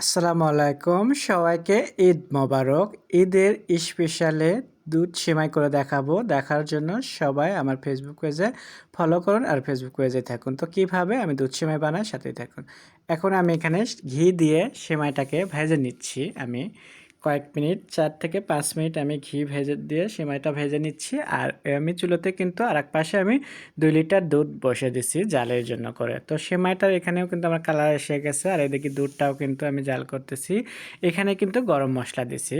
আসসালামু আলাইকুম। সবাইকে ঈদ মোবারক। ঈদের স্পেশালে দুধ সেমাই করে দেখাবো। দেখার জন্য সবাই আমার ফেসবুক পেজে ফলো করুন আর ফেসবুক পেজে থাকুন। তো কীভাবে আমি দুধ সেমাই বানাই, সাথেই থাকুন। এখন আমি এখানে ঘি দিয়ে সেমাইটাকে ভেজে নিচ্ছি আমি। কয়েক মিনিট, চার থেকে পাঁচ মিনিট আমি ঘি ভেজে দিয়ে সেমাইটা ভেজে নিচ্ছি। আর আমি চুলোতে কিন্তু আর এক পাশে আমি দুই লিটার দুধ বসে দিচ্ছি জালের জন্য করে। তো সেমাইটার এখানেও কিন্তু আমার কালার এসে গেছে, আর এদিকে দুধটাও কিন্তু আমি জাল করতেছি। এখানে কিন্তু গরম মশলা দিছি।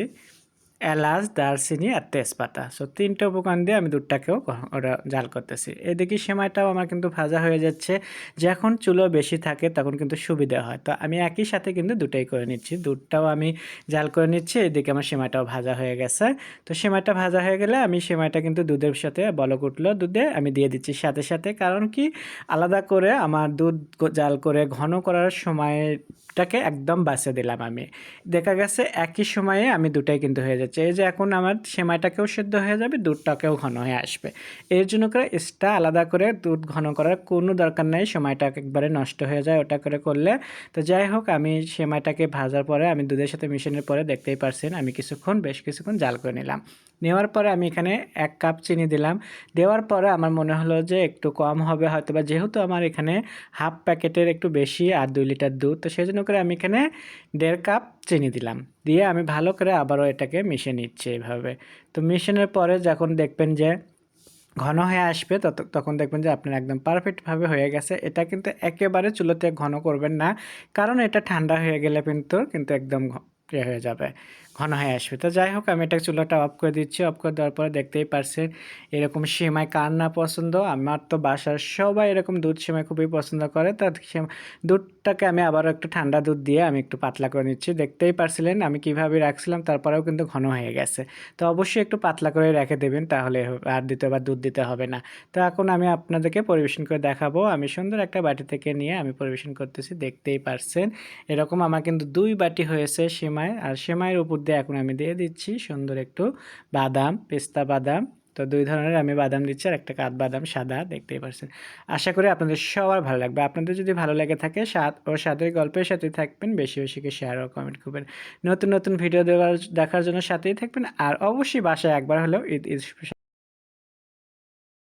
এলাচ, দারচিনি আর তেজপাতা। সো তিনটে উপকরণ দিয়ে আমি দুধটাকেও ওটা জাল করতেছি। এদিকে সেমাইটাও আমার কিন্তু ভাজা হয়ে যাচ্ছে। যখন চুলো বেশি থাকে তখন কিন্তু সুবিধা হয়। তো আমি একই সাথে কিন্তু দুটাই করে নিচ্ছি। দুধটাও আমি জাল করে নিচ্ছি। এদিকে আমার সেমাইটাও ভাজা হয়ে গেছে। তো সেমাইটা ভাজা হয়ে গেলে আমি সেমাইটা কিন্তু দুধের সাথে বলক উঠল। দুধে আমি দিয়ে দিচ্ছি সাথে সাথে। কারণ কি? আলাদা করে আমার দুধ জাল করে ঘন করার সময়টাকে একদম বাঁচে দিলাম আমি। দেখা গেছে একই সময়ে আমি দুটাই কিন্তু হয়ে যাচ্ছে। এই যে এখন আমার সেমাইটাকেও সেদ্ধ হয়ে যাবে, দুধটাকেও ঘন হয়ে আসবে। এর জন্য করে এক্সট্রা আলাদা করে দুধ ঘন করার কোনো দরকার নেই সময়টা একবারে নষ্ট হয়ে যায় ওটা করে করলে। তো যাই হোক, আমি সেমাইটাকে ভাজার পরে আমি দুধের সাথে মিশানোর পরে দেখতেই পারছেন, আমি কিছুক্ষণ, বেশ কিছুক্ষণ জাল করে নিলাম। নেওয়ার পরে আমি এখানে এক কাপ চিনি দিলাম। দেওয়ার পরে আমার মনে হলো যে একটু কম হবে হয়তো বা যেহেতু আমার এখানে হাফ প্যাকেটের একটু বেশি আর দুই লিটার দুধ, তো সেই জন্য করে আমি এখানে দেড় কাপ চিনি দিলাম। দিয়ে আমি ভালো করে আবারও এটাকে মিশে নিচ্ছি এইভাবে। তো মিশানোর পরে যখন দেখবেন যে ঘন হয়ে আসবে, তত, তখন দেখবেন যে আপনার একদম পারফেক্টভাবে হয়ে গেছে। এটা কিন্তু একেবারে চুলোতে ঘন করবেন না, কারণ এটা ঠান্ডা হয়ে গেলে কিন্তু কিন্তু একদম ইয়ে হয়ে যাবে। ঘন হয়ে আসবে। তো যাই হোক, আমি এটা চুলাটা অফ করে দিচ্ছি। অফ করে দেওয়ার পরে দেখতেই পারছেন, এরকম সেমাই কার না পছন্দ। আমার তো বাসার সবাই এরকম দুধ সেমাই খুবই পছন্দ করে। তো দুধটাকে আমি আবারও একটু ঠান্ডা দুধ দিয়ে আমি একটু পাতলা করে নিচ্ছি। দেখতেই পারছিলেন, আমি কীভাবে রাখছিলাম, তারপরেও কিন্তু ঘন হয়ে গেছে। তো অবশ্যই একটু পাতলা করে রেখে দেবেন, তাহলে আর দ্বিতীয়বার দুধ দিতে হবে না। তো এখন আমি আপনাদেরকে পরিবেশন করে দেখাবো। আমি সুন্দর একটা বাটি থেকে নিয়ে আমি পরিবেশন করতেছি, দেখতেই পারছেন। এরকম আমার কিন্তু দুই বাটি হয়েছে সেমাই আর সেমাইয়ের উপর দিয়ে এখন আমি দিয়ে দিচ্ছি সুন্দর একটু বাদাম, পেস্তা বাদাম। তো দুই ধরনের আমি বাদাম দিচ্ছি আর একটা কাঠ বাদাম, সাদা, দেখতেই পারছেন। আশা করি আপনাদের সবার ভালো লাগবে। আপনাদের যদি ভালো লেগে থাকে, স্বাদ ও স্বাদের গল্পের সাথে থাকবেন, বেশি বেশিকে শেয়ার ও কমেন্ট করবেন। নতুন নতুন ভিডিও দেওয়ার দেখার জন্য সাথেই থাকবেন। আর অবশ্যই বাসায় একবার হলেও ঈদ ঈদ